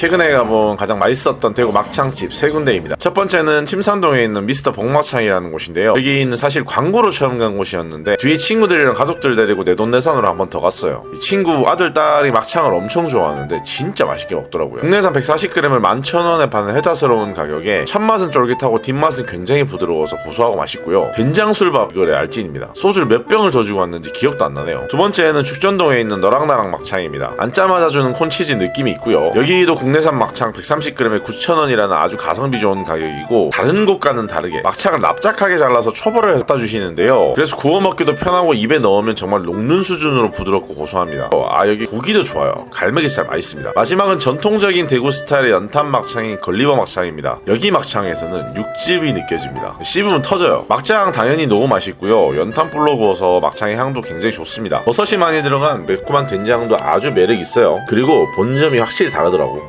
최근에 가본 가장 맛있었던 대구 막창집 세 군데입니다. 첫 번째는 침산동에 있는 미스터 복막창이라는 곳인데요. 여기는 사실 광고로 처음 간 곳이었는데 뒤에 친구들이랑 가족들 데리고 내돈내산으로 한 번 더 갔어요. 이 친구 아들 딸이 막창을 엄청 좋아하는데 진짜 맛있게 먹더라고요. 국내산 140g을 11,000원에 파는 혜자스러운 가격에 첫 맛은 쫄깃하고 뒷맛은 굉장히 부드러워서 고소하고 맛있고요. 된장술밥 이거의 알찐입니다. 소주를 몇 병을 더 주고 왔는지 기억도 안 나네요. 두 번째는 죽전동에 있는 너랑나랑 막창입니다. 앉자마자 주는 콘치즈 느낌이 있고요. 여기도 국 내산 막창 130g에 9,000원이라는 아주 가성비 좋은 가격이고 다른 곳과는 다르게 막창을 납작하게 잘라서 초벌을 갖다 주시는데요. 그래서 구워 먹기도 편하고 입에 넣으면 정말 녹는 수준으로 부드럽고 고소합니다. 어, 아 여기 고기도 좋아요. 갈매기살 맛있습니다. 마지막은 전통적인 대구 스타일의 연탄 막창인 걸리버 막창입니다. 여기 막창에서는 육즙이 느껴집니다. 씹으면 터져요. 막창 당연히 너무 맛있고요. 연탄불로 구워서 막창의 향도 굉장히 좋습니다. 버섯이 많이 들어간 매콤한 된장도 아주 매력 있어요. 그리고 본점이 확실히 다르더라고.